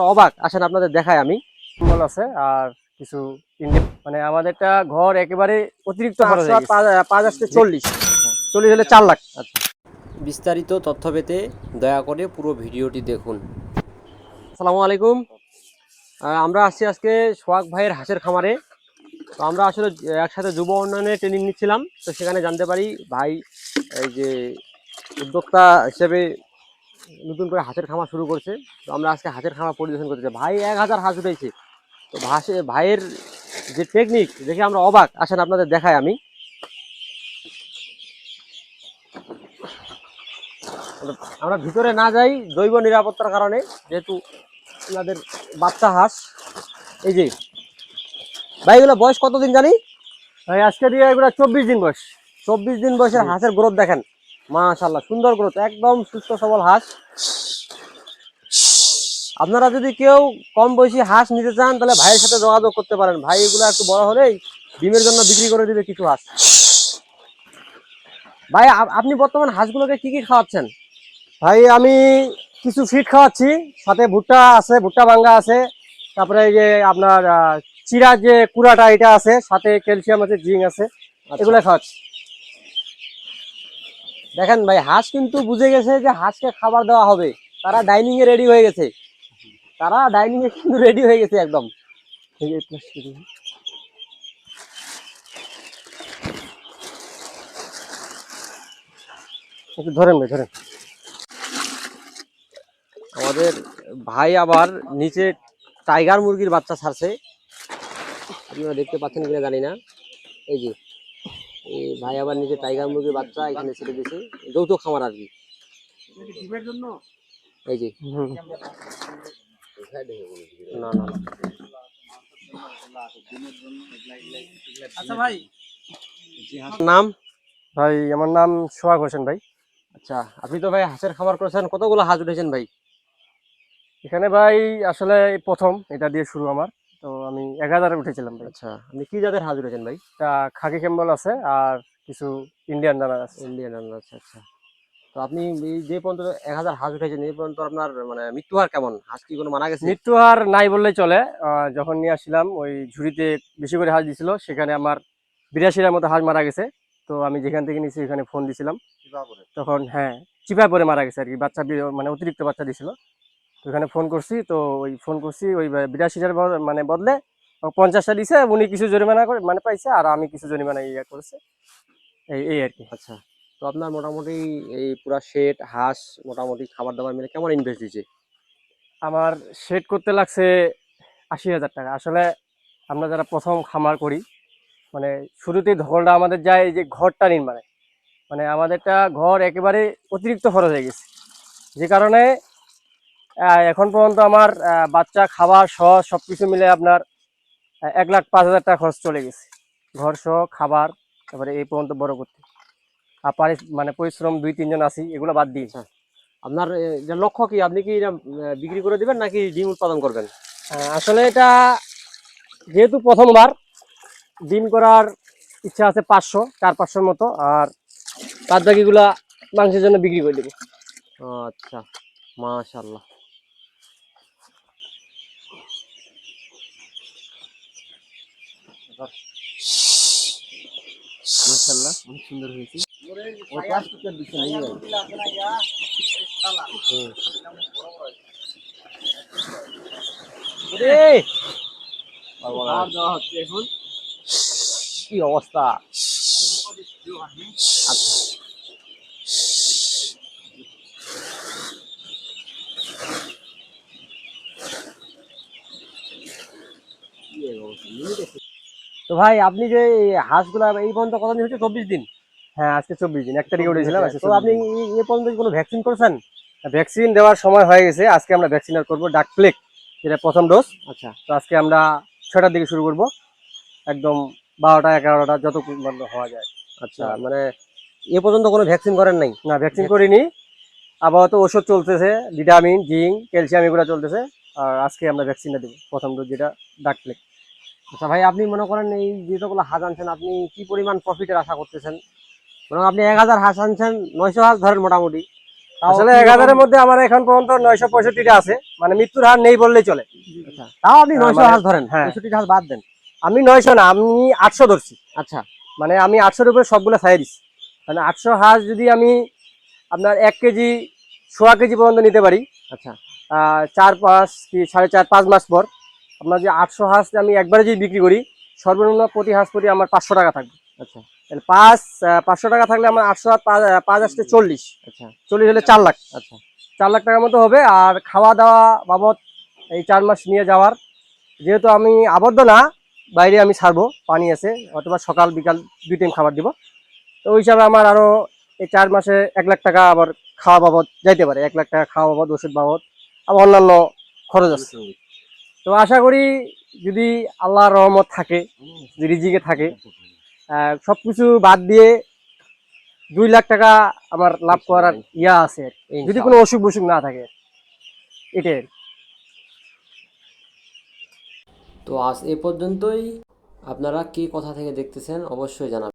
অবাক আসেন আপনাদের দেখায় আমি। কম্বল আছে আর কিছু মানে আমাদেরটা ঘর একেবারে অতিরিক্ত পাঁচ- আসতে চল্লিশ। চল্লিশ হলে চার লাখ। আচ্ছা। বিস্তারিত তথ্য পেতে দয়া করে পুরো ভিডিওটি দেখুন। আসসালামু আলাইকুম। আমরা আসছি আজকে সোহাগ ভাইয়ের হাঁসের খামারে। তো আমরা আসলে একসাথে যুব উন্নয়নে ট্রেনিং নিচ্ছিলাম। তো সেখানে জানতে পারি ভাই এই যে উদ্যোক্তা হিসেবে নতুন করে হাঁসের খামার শুরু করছে। তো আমরা আজকে হাঁসের খামার পরিদর্শন করতে চাই। ভাই এক হাজার হাঁস উঠেছে। তো হাঁসে ভাইয়ের যে টেকনিক দেখে আমরা অবাক। আসেন আপনাদের দেখাই আমি। আমরা ভিতরে না যাই জৈব নিরাপত্তার কারণে যেহেতু আপনাদের বাচ্চা হাঁস। এই যে ভাই এগুলো বয়স কতদিন জানি? ভাই আজকে দিয়ে এগুলো চব্বিশ দিন বয়স। চব্বিশ দিন বয়সের হাঁসের গ্রোথ দেখেন। মাশাল্লাহ সুন্দর গ্রোথ একদম সুস্থ সবল হাঁস। আপনারা যদি কেউ কম বয়সী হাঁস নিতে চান তাহলে ভাইয়ের সাথে যোগাযোগ করতে পারেন। ভাই এগুলো একটু বড় হলেই ডিমের জন্য বিক্রি করে দিবে কিছু হাঁস। ভাই আপ- আপনি বর্তমান হাঁসগুলোকে কি কি খাওয়াচ্ছেন? ভাই আমি কিছু ফিট খাওয়াচ্ছি সাথে ভুট্টা আছে ভুট্টা ভাঙ্গা আছে তারপরে এই যে আপনার চিরা যে কুড়াটা এটা আছে সাথে ক্যালসিয়াম আছে জিঙ্ক আছে এগুলো খাওয়াচ্ছি। দেখেন ভাই, হাঁস কিন্তু বুঝে গেছে যে হাঁসকে খাবার দেওয়া হবে। তারা ডাইনিং এ রেডি হয়ে গেছে। তারা ডাইনিং এ কিন্তু রেডি হয়ে গেছে একদম। ধরেন ভাই, ধরেন। আমাদের ভাই আবার নিচে টাইগার মুরগির বাচ্চা ছাড়ছে। আপনারা দেখতে পাচ্ছেন কিনা জানি না। এই যে। ভাই আবার নিচে টাইগার মুরগির বাচ্চা এখানে ছেড়ে দিয়েছে। যৌথ খামার আর কি। এই যে। হুম। না না। না। নাম? ভাই আমার নাম সোহাগ হোসেন ভাই। আচ্ছা আপনি তো ভাই হাঁসের খামার করেছেন। কতগুলো হাঁস উঠেছেন ভাই? এখানে ভাই আসলে প্রথম এটা দিয়ে শুরু আমার। তো আমি এক হাজারে উঠেছিলাম ভাই। আচ্ছা আপনি কি জাতের হাঁস উঠেছেন ভাই? একটা খাকি ক্যাম্বল আছে আর কিছু ইন্ডিয়ান দানা আছে। ইন্ডিয়ান আচ্ছা আচ্ছা। তো আপনি এই যে পর্যন্ত এক হাজার হাঁস উঠেছেন এই পর্যন্ত আপনার মানে মৃত্যু হার কেমন? হাঁস কি কোনো মারা গেছে? মৃত্যু হার নাই বললেই চলে। আহ, যখন নিয়ে আসছিলাম ওই ঝুড়িতে বেশি করে হাঁস দিছিল সেখানে আমার বিরাশিটার মতো হাঁস মারা গেছে। তো আমি যেখান থেকে নিয়েছি ওখানে ফোন দিছিলাম। তখন হ্যাঁ চিপা পরে মারা গেছে আর কি। বাচ্চা মানে অতিরিক্ত বাচ্চা দিছিল। তো ওখানে ফোন করছি তো ওই ফোন করছি ওই বিরাশিটার ব- মানে বদলে পঞ্চাশটা দিছে উনি কিছু জরিমানা করে মানে পাইছে আর আমি কিছু জরিমানা ইয়ে করেছে। এই এই আর কি। আচ্ছা তো আপনার মোটামুটি এই পুরা শেড হাঁস মোটামুটি খাবার দাবার মিলে কেমন ইনভেস্ট দিয়েছে আমার শেড করতে লাগছে আশি হাজার টাকা। আসলে আমরা যারা প্রথম খামার করি মানে শুরুতেই ধকলটা আমাদের যায় এই যে ঘরটা নির্মাণে। মানে আমাদেরটা ঘর একেবারে অতিরিক্ত খরচ হয়ে গেছে। যে কারণে এখন পর্যন্ত আমার বাচ্চা খাবার সহ সব কিছু মিলে আপনার এক লাখ পাঁচ হাজার টাকা খরচ চলে গেছে। ঘর সহ খাবার তারপরে এই পর্যন্ত বড় করতে। আর পারি- মানে পরিশ্রম দুই তিনজন আছি এগুলো বাদ দিয়ে। আপনার লক্ষ্য কি? আপনি কি এটা বিক্রি করে দিবেন নাকি ডিম উৎপাদন করবেন? আসলে এটা যেহেতু প্রথমবার ডিম করার ইচ্ছা আছে পাঁচশো চার পাঁচশোর মতো আর বাদ বাকিগুলা মাংসের জন্য বিক্রি করে দেবো। আচ্ছা মাশাল্লাহ মাশাল্লাহ অনেক সুন্দর হয়েছে। ও প্লাস্টিকের দিচ্ছে হচ্ছে এখন। কি অবস্থা? আচ্ছা। তো ভাই আপনি যে হাঁসগুলা এই পর্যন্ত কতদিন হচ্ছে চব্বিশ দিন? হ্যাঁ আজকে চব্বিশ দিন। এক তারিখে উঠেছিলাম তো আপনি এই পর্যন্ত কোনো ভ্যাকসিন করেছেন? ভ্যাকসিন দেওয়ার সময় হয়ে গেছে আজকে আমরা ভ্যাকসিন আর করব। ডাক প্লেক যেটা প্রথম ডোজ আচ্ছা। তো আজকে আমরা ছটার দিকে শুরু করব। একদম বারোটা এগারোটা যত পর্যন্ত হওয়া যায়। আচ্ছা। মানে এ পর্যন্ত কোনো ভ্যাকসিন করেন নাই? না ভ্যাকসিন করিনি। আপাতত ওষুধ চলতেছে ভিটামিন জিঙ্ক ক্যালসিয়াম এগুলো চলতেছে। আর আজকে আমরা ভ্যাকসিনটা দেবো প্রথম ডোজ যেটা ডাক প্লেক আচ্ছা ভাই আপনি মনে করেন এই যেগুলো হাঁস আনছেন আপনি কি পরিমাণ প্রফিটের আশা করতেছেন? মনে আপনি এক হাজার হাঁস আনছেন নয়শো হাঁস ধরেন মোটামুটি। আসলে এক হাজারের মধ্যে আমার এখন পর্যন্ত নয়শো পঁয়ষট্টিটা আছে। মানে মৃত্যুর হার নেই বললেই চলে। আচ্ছা, তাও আপনি নয়শো মানে- হাঁস ধরেন। হ্যাঁ। পঁয়ষট্টি হাঁস বাদ দেন। আমি নয়শো না আমি আটশো ধরছি। আচ্ছা। মানে আমি আটশোর উপরে সবগুলো ছাই দিচ্ছি মানে আটশো হাঁস যদি আমি আপনার এক কেজি সোয়া কেজি পর্যন্ত নিতে পারি আচ্ছা। চার পাঁচ কি সাড়ে চার পাঁচ মাস পর আপনার যে আটশো হাঁস আমি একবারে যদি বিক্রি করি সর্বনিম্ন প্রতি হাঁস প্রতি আমার পাঁচশো টাকা থাকবে। আচ্ছা। তাহলে পাঁচ পাঁচশো টাকা থাকলে আমার আটশো পাঁচ আসতে চল্লিশ। আচ্ছা। চল্লিশ হলে চার লাখ। আচ্ছা। চার লাখ টাকার মতো হবে। আর খাওয়া দাওয়া বাবদ এই চার মাস নিয়ে যাওয়ার যেহেতু আমি আবদ্ধ না বাইরে আমি ছাড়বো পানি আছে অথবা সকাল বিকাল দুই টাইম খাবার দিব। তো ওই হিসাবে আমার আরও এই চার মাসে এক লাখ টাকা আবার খাওয়া বাবদ যাইতে পারে। এক লাখ টাকা খাওয়া বাবদ ওষুধ বাবদ আবার অন্যান্য খরচ আছে। তো আশা করি যদি আল্লাহর রহমত থাকে রিজিকে থাকে আহ, সবকিছু বাদ দিয়ে দুই লাখ টাকা আমার লাভ করার ইয়া আছে যদি কোনো অসুখ বসুখ না থাকে এটাই তো আজ এ পর্যন্তই। আপনারা কি কথা থেকে দেখতেছেন অবশ্যই জানাবেন।